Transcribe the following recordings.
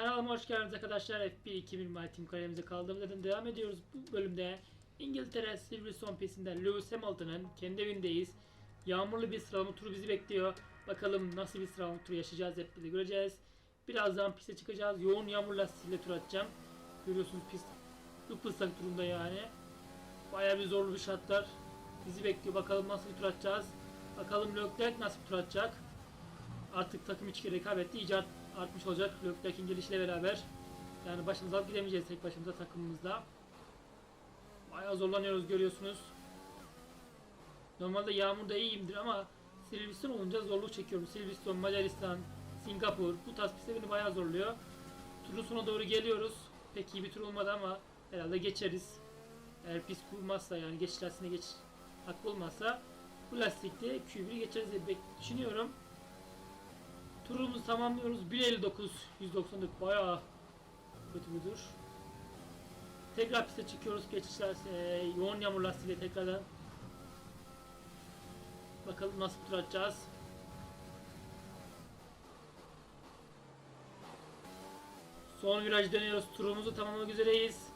Kanalıma hoş geldiniz arkadaşlar. F1 2000 My Team kariyerimize kaldığımız yerden devam ediyoruz. Bu bölümde İngiltere Silverstone pistinde Lewis Hamilton'ın kendi evindeyiz. Yağmurlu bir sıralama turu bizi bekliyor. Bakalım nasıl bir sıralama turu yaşayacağız hep birlikte göreceğiz. Birazdan piste çıkacağız. Yoğun yağmur lastiğiyle tur atacağım. Görüyorsunuz pist ıpıslak durumda yani. Bayağı bir zorlu bir şartlar bizi bekliyor. Bakalım nasıl bir tur atacağız. Bakalım Leclerc nasıl bir tur atacak. Artık takım içi rekabeti iyice artmış olacak Leclerc'in gelişiyle beraber. Yani başımıza alıp gidemeyeceğiz tek başımıza takımımızda. Bayağı zorlanıyoruz görüyorsunuz. Normalde yağmurda iyiyimdir ama Silverstone olunca zorluk çekiyorum. Silverstone, Macaristan, Singapur bu tarz pistler beni bayağı zorluyor. Turun sonuna doğru geliyoruz. Pek iyi bir tur olmadı ama herhalde geçeriz. Eğer pist kurmazsa yani geçiş lastiğine geç hakkı olmazsa bu lastikte Q1'i geçeriz diye düşünüyorum. Turumuzu tamamlıyoruz. 1.59 194 bayağı kötü bir. Tekrar piste çıkıyoruz. Geçişler e, yoğun yağmur lastiğiyle tekrardan. Bakalım nasıl tur atacağız. Son viraj dönüyoruz. Turumuzu tamamlamak üzereyiz.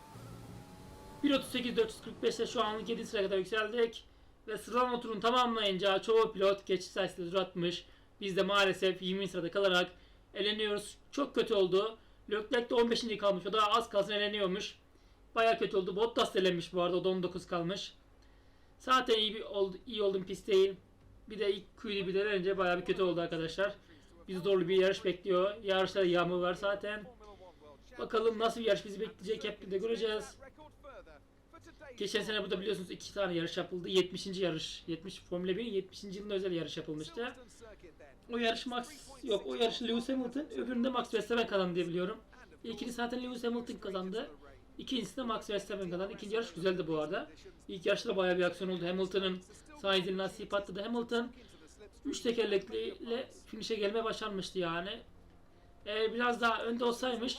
1.38 445'te şu anlık 7 sıraya kadar yükseldik. Ve sıralama turunu tamamlayınca çoğu pilot geçiş sayısıyla tur atmış. Biz de maalesef 20. sırada kalarak eleniyoruz. Çok kötü oldu. Leclerc de 15. kalmış. O da az kalsın eleniyormuş. Baya kötü oldu. Bottas elenmiş bu arada. O da 19 kalmış. Zaten iyi, bir, oldu, iyi oldum pist değil. Bir de ilk Q'yu bir denenince baya bir kötü oldu arkadaşlar. Bizi zorlu bir yarış bekliyor. Yarışta yağmur var zaten. Bakalım nasıl bir yarış bizi bekleyecek hep birlikte göreceğiz. Geçen sene burada biliyorsunuz iki tane yarış yapıldı. 70. yarış. 70 Formula 1'in 70. yılında özel yarış yapılmıştı. O yarış Max yok o yarışı Lewis Hamilton öbüründe Max Verstappen kazandı diye biliyorum. İlkini zaten Lewis Hamilton kazandı. İkincisinde Max Verstappen kazandı. İkinci yarış güzeldi bu arada. İlk yarışta da bayağı bir aksiyon oldu. Hamilton'ın Sainz'in lastiği patladı. Hamilton 3 tekerlekliyle finish'e gelmeye başarmıştı yani. Eğer biraz daha önde olsaymış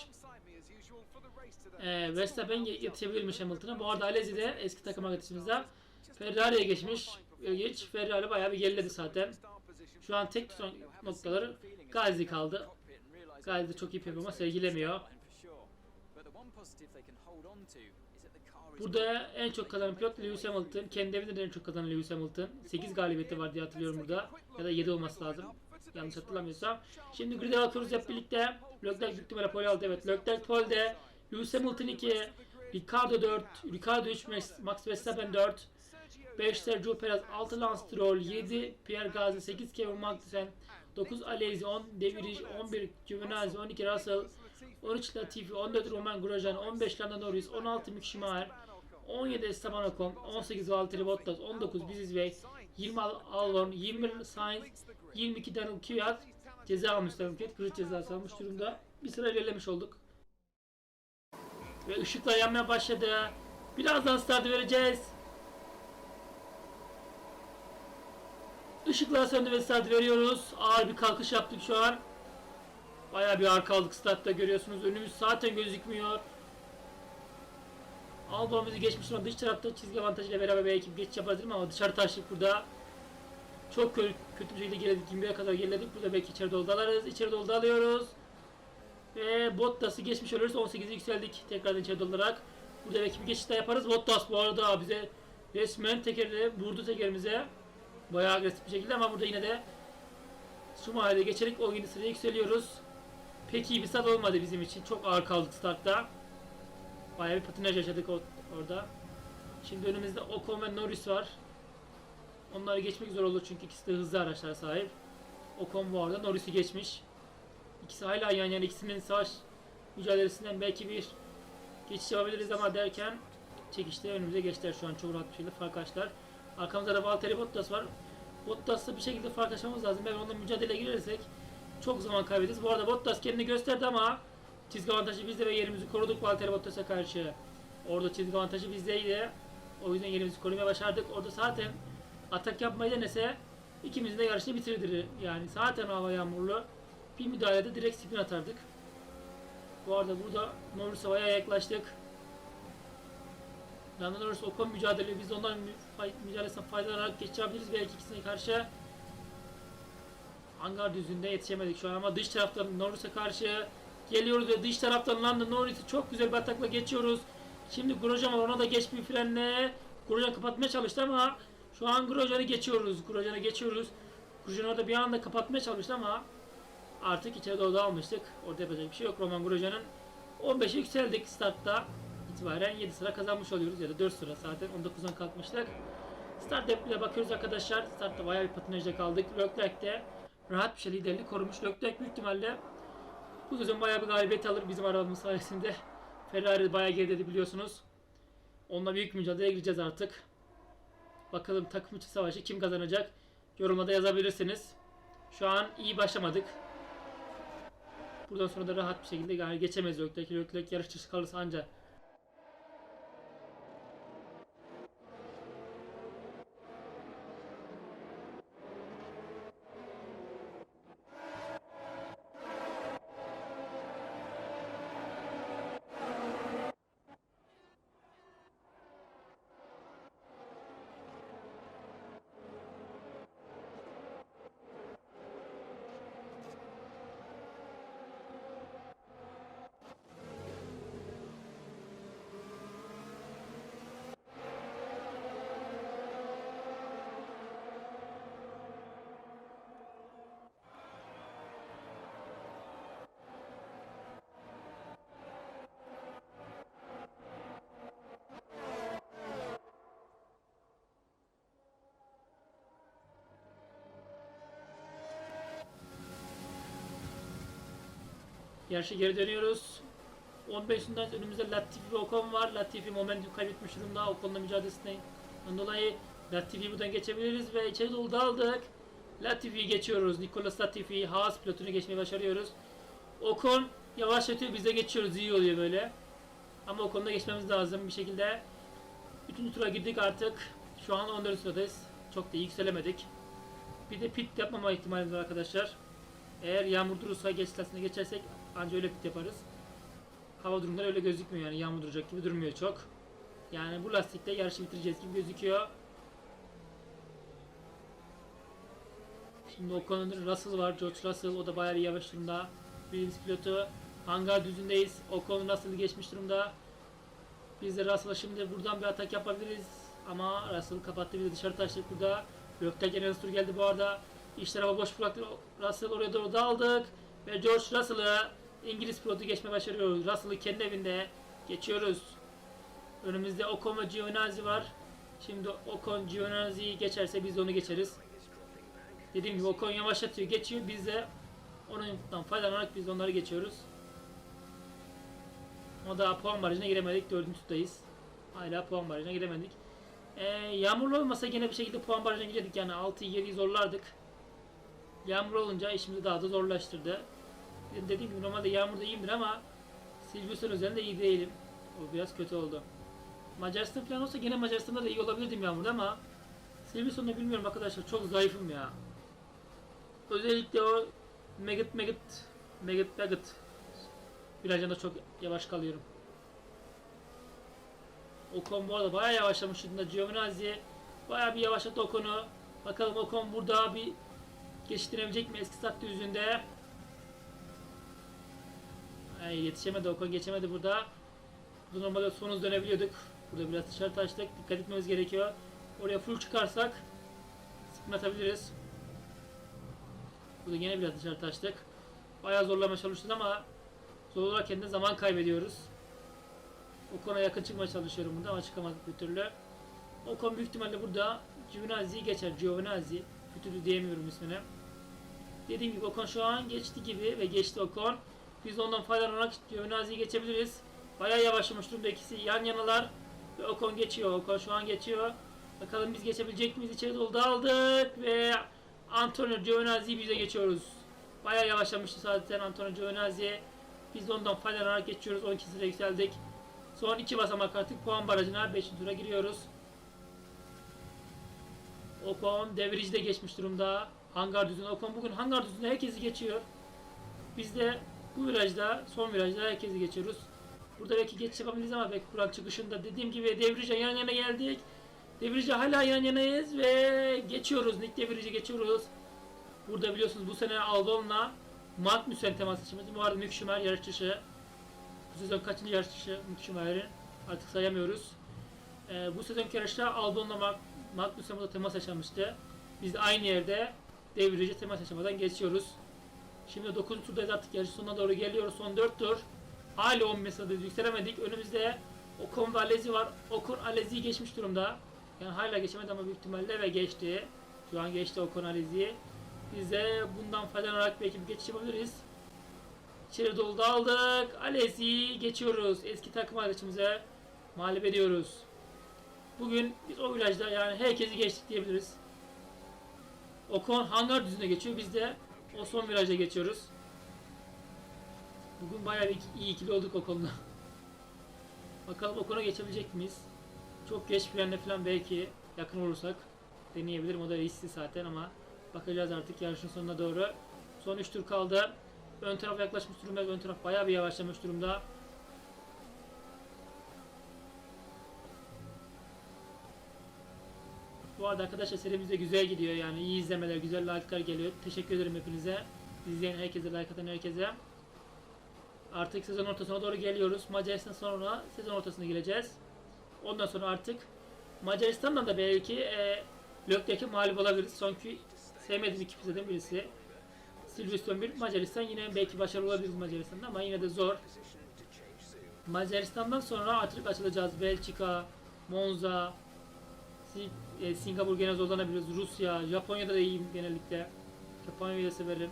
e, Verstappen yetişebilirmiş Hamilton'a. Bu arada Alesi de eski takım arkadaşımızda Ferrari'ye geçmiş. Geç Ferrari bayağı bir geriledi zaten. Şu an tek tutan noktaları Gazi kaldı. Gazi çok iyi performans sergilemiyor. Burada en çok kazanan pilot Lewis Hamilton. Kendi evinde de en çok kazanan Lewis Hamilton. 8 galibiyeti var diye hatırlıyorum burada. Ya da 7 olması lazım. Yanlış hatırlamıyorsam. Şimdi grid'e bakıyoruz hep birlikte. Leclerc büyük ihtimalle pole aldı. Evet Leclerc pole'de. Lewis Hamilton 2. Ricardo 4. Ricardo 3. Max Max Verstappen 4. 5 Sergio Perez, 6 Lance Stroll, 7 Pierre Gasly, 8 Kevin Magnussen, 9 Alesi, 10 De Vries, 11 Giovinazzi, 12 Russell, 13 Latifi, 14 Roman Grosjean, 15 Lando Norris, 16 Mick Schumacher, 17 Esteban Ocon, 18 Valtteri Bottas, 19 Biziz Bey, 20 Al Albon, 20 Sainz, 22 Daniel Kvyat ceza almış Daniel Kvyat, kırık cezası almış durumda. Bir sıra ilerlemiş olduk. Ve ışıklar yanmaya başladı. Birazdan start vereceğiz. Işıklar söndü ve start veriyoruz. Ağır bir kalkış yaptık şu an. Bayağı bir ağır kaldık startta görüyorsunuz. Önümüz zaten gözükmüyor. Albon geçmiş ama dış tarafta çizgi avantajıyla beraber belki geçiş yapabilirim ama dışarı taştık burada. Çok kötü, kötü bir şekilde geriledik. 21'e kadar geriledik. Burada belki içeri dolu dalarız. İçeri dolu dalıyoruz. Ve Bottas'ı geçmiş oluruz. 18'e yükseldik. Tekrardan içeri dolarak. Burada belki bir geçiş daha yaparız. Bottas bu arada bize resmen tekerle vurdu tekerimize. Bayağı agresif bir şekilde ama burada yine de Schumacher'e geçerek o yeni sıraya yükseliyoruz. Pek iyi bir start olmadı bizim için. Çok ağır kaldık startta. Bayağı bir patinaj yaşadık orada. Şimdi önümüzde Ocon ve Norris var. Onları geçmek zor olur çünkü ikisi de hızlı araçlara sahip. Ocon bu arada Norris'i geçmiş. İkisi hala yan yana ikisinin savaş mücadelesinden belki bir geçiş yapabiliriz ama derken çekişte önümüze geçtiler şu an çok rahat bir şekilde fark açtılar. Arkamızda da Valtteri Bottas var. Bottas'la bir şekilde fark açmamız lazım. Eğer onunla mücadele girersek çok zaman kaybederiz. Bu arada Bottas kendini gösterdi ama çizgi avantajı bizde ve yerimizi koruduk Valtteri Bottas'a karşı. Orada çizgi avantajı bizdeydi. O yüzden yerimizi korumaya başardık. Orada zaten atak yapmayı denese ikimizin de yarışını bitirdir. Yani zaten hava yağmurlu. Bir müdahalede direkt spin atardık. Bu arada burada Norris havaya yaklaştık. Lando Norris Ocon mücadele biz fay mücadelesinden faydalanarak geçebiliriz belki ikisine karşı. Hangar düzünde yetişemedik şu an ama dış tarafta Norris'e karşı Geliyoruz ve dış taraftan London Norris'i çok güzel bir atakla geçiyoruz. Şimdi Grosjean var ona da geç bir frenle. Grosjean kapatmaya çalıştı ama şu an Grosjean'ı geçiyoruz. Grosjean'ı geçiyoruz. Grosjean orada bir anda kapatmaya çalıştı ama artık içeri doğru almıştık. Orada yapacak bir şey yok. Roman Grosjean'ın 15'e yükseldik startta itibaren 7 sıra kazanmış oluyoruz ya da 4 sıra zaten 19'dan kalkmıştık. Start depliğe bakıyoruz arkadaşlar. Startta bayağı bir patinajda kaldık. Leclerc'te rahat bir şey liderliği korumuş. Leclerc büyük ihtimalle bu sezon bayağı bir galibiyet alır bizim arabamız sayesinde. Ferrari bayağı gerideydi biliyorsunuz. Onunla büyük mücadeleye gireceğiz artık. Bakalım takım içi savaşı kim kazanacak? Yorumlarda yazabilirsiniz. Şu an iyi başlamadık. Buradan sonra da rahat bir şekilde yani geçemez Leclerc. Leclerc yarış dışı kalırsa ancak Yarışa geri dönüyoruz. 15'inden önümüzde Latifi ve Ocon var. Latifi momentum kaybetmiş durumda. Ocon'la mücadelesinden dolayı Latifi'yi buradan geçebiliriz ve içeri dolu daldık. Latifi'yi geçiyoruz. Nicolas Latifi, Haas pilotunu geçmeyi başarıyoruz. Ocon yavaşlatıyor, biz de geçiyoruz. İyi oluyor böyle. Ama Ocon'da geçmemiz lazım bir şekilde. Üçüncü tura girdik artık. Şu an 14 sıradayız. Çok da iyi yükselemedik. Bir de pit yapmama ihtimalimiz var arkadaşlar. Eğer yağmur durursa geç geçersek anca öyle pit yaparız. Hava durumları öyle gözükmüyor yani yağmur duracak gibi durmuyor çok. Yani bu lastikte yarışı bitireceğiz gibi gözüküyor. Şimdi Ocon'un Russell var, George Russell o da bayağı yavaş durumda. Williams pilotu. Hangar düzündeyiz. Ocon Russell'ı geçmiş durumda. Biz de Russell'a şimdi buradan bir atak yapabiliriz. Ama Russell kapattı bir de dışarı taştık burada. Gökten Enes tur geldi bu arada. İç tarafa boş bıraktı. Russell oraya doğru daldık. Ve George Russell'ı İngiliz pilotu geçme başarıyoruz. Russell'ı kendi evinde geçiyoruz. Önümüzde Ocon ve Giovinazzi var. Şimdi Ocon Giovinazzi'yi geçerse biz de onu geçeriz. Dediğim gibi Ocon yavaşlatıyor, geçiyor. Biz de ondan faydalanarak biz de onları geçiyoruz. Ama daha puan barajına giremedik. Dördüncü turdayız. Hala puan barajına giremedik. Ee, yağmurlu olmasa yine bir şekilde puan barajına girerdik. Yani 6'yı 7'yi zorlardık. Yağmur olunca işimizi daha da zorlaştırdı. Dediğim gibi normalde yağmurda iyiyimdir ama Silverstone üzerinde iyi değilim. O biraz kötü oldu. Macaristan falan olsa gene Macaristan'da da iyi olabilirdim yağmurda ama Silverstone'da bilmiyorum arkadaşlar çok zayıfım ya. Özellikle o Megat Megat Megat Megat virajında çok yavaş kalıyorum. Ocon bu arada bayağı yavaşlamış durumda. Giovinazzi bayağı bir yavaşlattı Ocon'u. Bakalım Ocon burada bir geçiştirebilecek mi eski sattı yüzünde. Ay, yetişemedi Ocon geçemedi burada. Burada normalde son hız dönebiliyorduk. Burada biraz dışarı taştık. Dikkat etmemiz gerekiyor. Oraya full çıkarsak sıkıntabiliriz. Burada yine biraz dışarı taştık. Bayağı zorlamaya çalıştık ama zorlarken de zaman kaybediyoruz. Ocon'a yakın çıkmaya çalışıyorum burada ama çıkamadık bir türlü. Ocon büyük ihtimalle burada Giovinazzi'yi geçer. Giovinazzi. Bir türlü diyemiyorum ismini. Dediğim gibi Ocon şu an geçti gibi ve geçti Ocon. Biz ondan faydalanarak Giovinazzi'yi geçebiliriz. Bayağı yavaşlamış durumda ikisi yan yanalar. Ve Ocon geçiyor. Ocon şu an geçiyor. Bakalım biz geçebilecek miyiz? İçeri dolu daldık ve Antonio Giovinazzi'yi bize geçiyoruz. Bayağı yavaşlamıştı zaten Antonio Giovinazzi. Biz de ondan faydalanarak geçiyoruz. 12 sıra yükseldik. Son iki basamak artık puan barajına 5. tura giriyoruz. Ocon devreci de geçmiş durumda. Hangar düzünde. Ocon bugün hangar düzünde herkesi geçiyor. Biz de bu virajda, son virajda herkesi geçiyoruz. Burada belki geçiş yapabiliriz ama belki kural çıkışında dediğim gibi Devrice yan yana geldik. Devrice hala yan yanayız ve geçiyoruz. Nick Devrice geçiyoruz. Burada biliyorsunuz bu sene Albon'la Magnussen temas açımız. Bu arada Mick Schumacher yarış. Bu sezon kaçıncı yarış dışı Mick Schumacher'in? Artık sayamıyoruz. Ee, bu sezonki yarışta Albon'la Mag Magnussen burada temas yaşamıştı. Biz de aynı yerde devirici temas yaşamadan geçiyoruz. Şimdi 9. turdayız artık yarış sonuna doğru geliyoruz. Son 4 tur. Hala 10 mesafede yükselemedik. Önümüzde Ocon ve Alesi var. Ocon Alesi'yi geçmiş durumda. Yani hala geçemedi ama büyük ihtimalle ve geçti. Şu an geçti Ocon Alesi'yi. Biz de bundan faydalanarak belki bir geçiş yapabiliriz. İçeri dolu aldık. Alesi'yi geçiyoruz. Eski takım arkadaşımıza mağlup ediyoruz. Bugün biz o virajda yani herkesi geçtik diyebiliriz. Ocon hangar düzüne geçiyor. Biz de o son virajda geçiyoruz. Bugün bayağı bir iyi ikili olduk Ocon'la. Bakalım Ocon'a geçebilecek miyiz? Çok geç frenle falan belki yakın olursak deneyebilirim. O da riskli zaten ama bakacağız artık yarışın sonuna doğru. Son 3 tur kaldı. Ön taraf yaklaşmış durumda. Ön taraf bayağı bir yavaşlamış durumda. Arada arkadaşlar serimiz de güzel gidiyor yani iyi izlemeler, güzel like'lar geliyor. Teşekkür ederim hepinize. İzleyen herkese, like atan herkese. Artık sezon ortasına doğru geliyoruz. Macaristan sonra sezon ortasına gireceğiz. Ondan sonra artık Macaristan'dan da belki e, Lök'teki mağlup olabiliriz. Sonki sevmediğim iki pizzadan birisi. Silverstone 1 Macaristan yine belki başarılı olabiliriz Macaristan'da ama yine de zor. Macaristan'dan sonra artık açılacağız. Belçika, Monza, Singapur gene zorlanabiliriz. Rusya, Japonya'da da iyiyim genellikle. Japonya'yı da severim.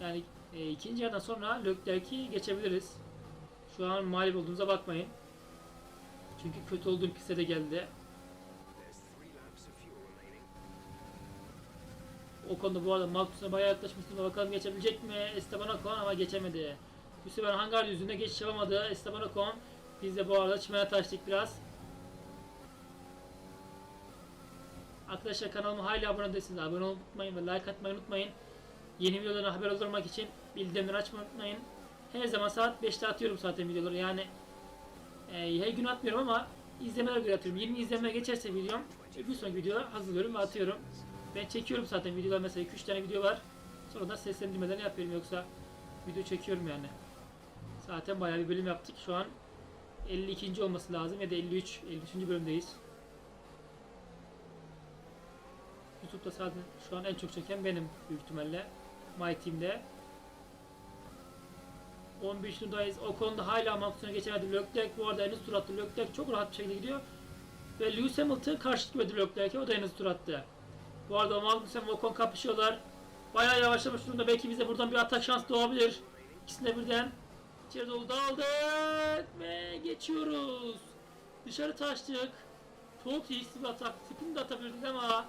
Yani e, ikinci yerden sonra Leclerc'i geçebiliriz. Şu an mağlup olduğumuza bakmayın. Çünkü kötü olduğum piste de geldi. O konuda bu arada Magnus'a bayağı yaklaşmıştım. Bakalım geçebilecek mi Esteban Ocon ama geçemedi. Bu sefer hangar yüzünde geçiş yapamadı Esteban Ocon. Biz de bu arada çimene taştık biraz. Arkadaşlar kanalıma hala abone değilsiniz. Abone olmayı unutmayın ve like atmayı unutmayın. Yeni videolardan haber olmak için bildirimleri açmayı unutmayın. Her zaman saat 5'te atıyorum zaten videoları. Yani e, her gün atmıyorum ama izlemeler göre atıyorum. 20 izleme geçerse videom e, bir sonraki videoda hazırlıyorum ve atıyorum. Ben çekiyorum zaten videolar mesela 2-3 tane video var. Sonra da seslendirmeden yapıyorum yoksa video çekiyorum yani. Zaten bayağı bir bölüm yaptık. Şu an 52. olması lazım ya da 53 53. bölümdeyiz. YouTube'da zaten şu an en çok çeken benim büyük ihtimalle. My Team'de. 11. turdayız. O konuda hala Magnussen'a geçemedi. Leclerc bu arada en hızlı tur attı. Leclerc çok rahat bir şekilde gidiyor. Ve Lewis Hamilton karşı gitmedi Leclerc'e. O da en hızlı tur attı. Bu arada Magnussen ve Ocon kapışıyorlar. Bayağı yavaşlamış durumda. Belki bize buradan bir atak şansı doğabilir. İkisine birden. İçeri dolu daldık ve geçiyoruz. Dışarı taştık. Çok iyi bir atak. Spin de atabilirdik ama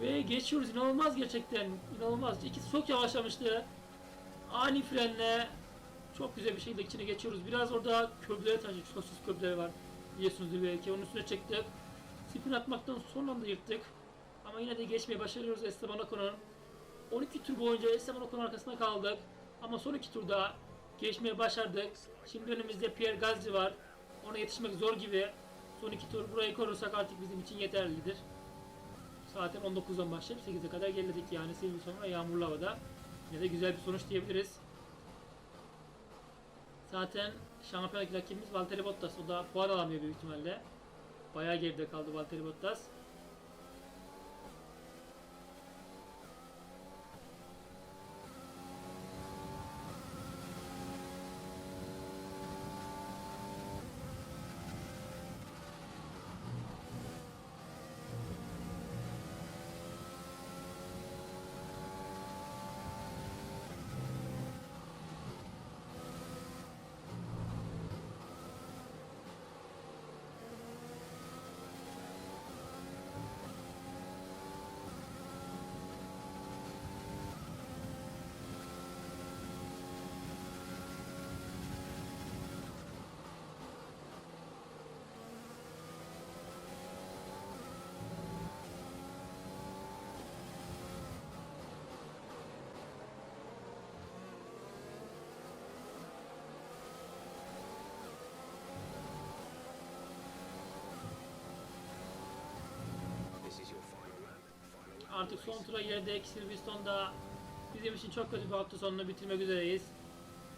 ve geçiyoruz. İnanılmaz gerçekten. İnanılmaz. İkisi çok yavaşlamıştı. Ani frenle çok güzel bir şekilde içine geçiyoruz. Biraz orada köprülere taşıdık. Sosis köprüleri var. Biliyorsunuzdur belki. Onun üstüne çektik. Spin atmaktan son anda yırttık. Ama yine de geçmeyi başarıyoruz Esteban Ocon'un. 12 tur boyunca Esteban Ocon'un arkasında kaldık. Ama son iki turda geçmeyi başardık. Şimdi önümüzde Pierre Gasly var. Ona yetişmek zor gibi. Son iki tur burayı korursak artık bizim için yeterlidir. Zaten 19'dan başlayıp 8'e kadar geriledik yani Silverstone ve yağmurlu havada. Yine de güzel bir sonuç diyebiliriz. Zaten şampiyonluk rakibimiz Valtteri Bottas. O da puan alamıyor büyük ihtimalle. Bayağı geride kaldı Valtteri Bottas. Artık son tura girdik. Silverstone'da bizim için çok kötü bir hafta sonunu bitirmek üzereyiz.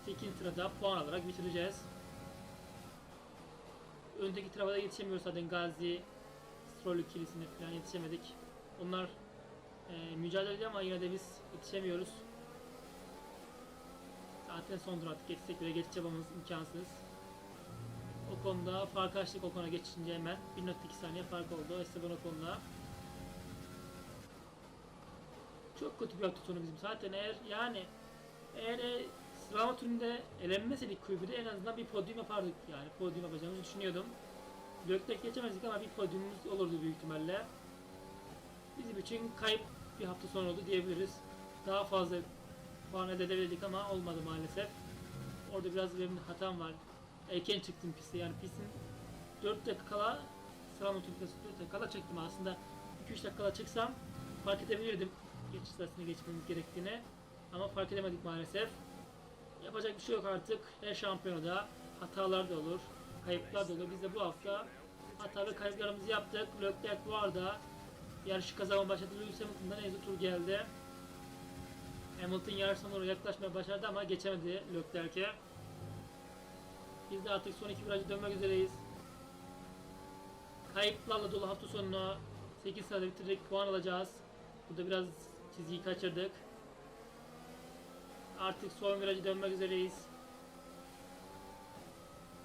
8. sırada puan alarak bitireceğiz. Öndeki tarafa da yetişemiyoruz zaten Gazi, Strolü kilisine falan yetişemedik. Onlar e, mücadelede ama yine de biz yetişemiyoruz. Zaten son tur artık geçsek bile geçiş yapmamız imkansız. O konuda fark açtık Okon'a geçince hemen. 1.2 saniye fark oldu Esteban Okon'la. Çok kötü bir hafta sonu bizim. Zaten eğer yani eğer e, sıralama turunda elenmeseydik kulübüde en azından bir podyum yapardık yani. Podyum yapacağımızı düşünüyordum. Löktek geçemezdik ama bir podyumumuz olurdu büyük ihtimalle. Bizim için kayıp bir hafta sonu oldu diyebiliriz. Daha fazla puan elde edebilirdik ama olmadı maalesef. Orada biraz benim hatam var. Erken çıktım piste yani pistin 4 dakika kala sıralama turunda 4 dakika kala çıktım aslında 2-3 dakika kala çıksam fark edebilirdim geçiş sırasını geçmemiz gerektiğini ama fark edemedik maalesef. Yapacak bir şey yok artık. Her şampiyonada hatalar da olur, kayıplar da olur. Biz de bu hafta hata ve kayıplarımızı yaptık. Leclerc bu arada yarışı kazanma başladı. Lewis Hamilton'dan en tur geldi. Hamilton yarıştan doğru yaklaşmaya başardı ama geçemedi Leclerc'e. Biz de artık son iki virajı dönmek üzereyiz. Kayıplarla dolu hafta sonunu 8 sırada bitirdik. Puan alacağız. Burada biraz çizgiyi kaçırdık. Artık son virajı dönmek üzereyiz.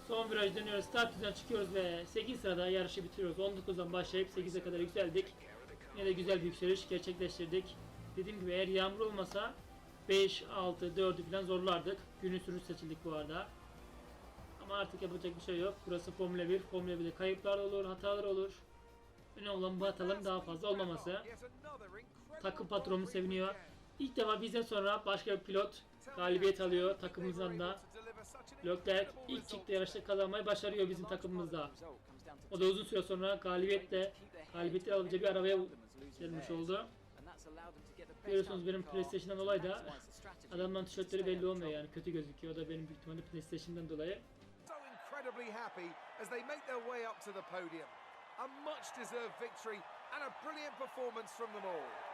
Son viraj dönüyoruz. Start düzden çıkıyoruz ve 8 sırada yarışı bitiriyoruz. 19'dan başlayıp 8'e kadar yükseldik. Yine de güzel bir yükseliş gerçekleştirdik. Dediğim gibi eğer yağmur olmasa 5, 6, 4'ü falan zorlardık. Günün sürücü seçildik bu arada. Ama artık yapacak bir şey yok. Burası Formula 1. Formula 1'de kayıplar olur, hatalar olur. Önemli olan bu hataların daha fazla olmaması. Takım patronu seviniyor. İlk defa bizden sonra başka bir pilot galibiyet alıyor takımımızdan da. Leclerc ilk çıktığı yarışta kazanmayı başarıyor bizim takımımızda. O da uzun süre sonra galibiyetle galibiyetleri alabileceği bir arabaya gelmiş oldu. Görüyorsunuz benim PlayStation'dan dolayı da adamların tişörtleri belli olmuyor yani kötü gözüküyor. O da benim büyük ihtimalle PlayStation'dan dolayı. A much deserved victory and a brilliant performance from them all.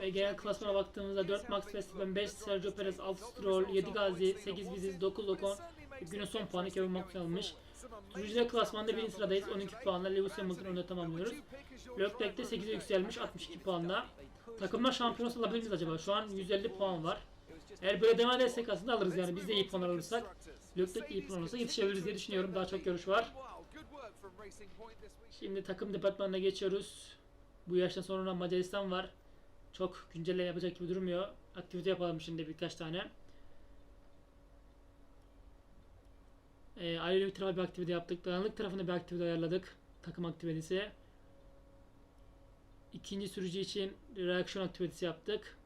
Ve genel klasmana baktığımızda 4 Max Verstappen, 5 Sergio Perez, 6 Stroll, 7 Gazi, 8 Biziz, 9 Ocon. Günün son puanı Kevin Magnussen almış. Sürücüler klasmanında birinci sıradayız. 12 puanla Lewis Hamilton önünde tamamlıyoruz. Leclerc de 8'e yükselmiş 62 puanla. Takımlar şampiyonası alabilir miyiz acaba? Şu an 150 puan var. Eğer böyle devam edersek aslında alırız yani. Biz de iyi puan alırsak. Leclerc iyi puan alırsa yetişebiliriz diye düşünüyorum. Daha çok yarış var. Şimdi takım departmanına geçiyoruz. Bu yaştan sonra Macaristan var. Çok güncelleme yapacak gibi durmuyor. Aktivite yapalım şimdi birkaç tane. Ee, ayrı bir tarafa bir aktivite yaptık. Dayanıklık tarafına bir aktivite ayarladık. Takım aktivitesi. İkinci sürücü için reaksiyon aktivitesi yaptık.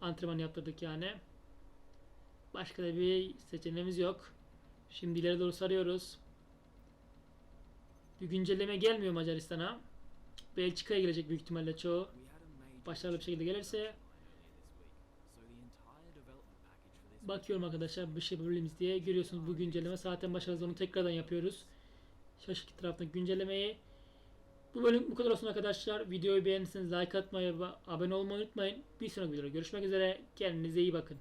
Antrenman yaptırdık yani. Başka da bir seçeneğimiz yok. Şimdi ileri doğru sarıyoruz. Bir güncelleme gelmiyor Macaristan'a. Belçika'ya gelecek büyük ihtimalle çoğu. Başarılı bir şekilde gelirse bakıyorum arkadaşlar bir şey yapabilir diye görüyorsunuz bu güncelleme zaten başarılı onu tekrardan yapıyoruz. Şaşırtıcı taraftan güncellemeyi. Bu bölüm bu kadar olsun arkadaşlar. Videoyu beğendiyseniz like atmayı abone olmayı unutmayın. Bir sonraki videoda görüşmek üzere. Kendinize iyi bakın.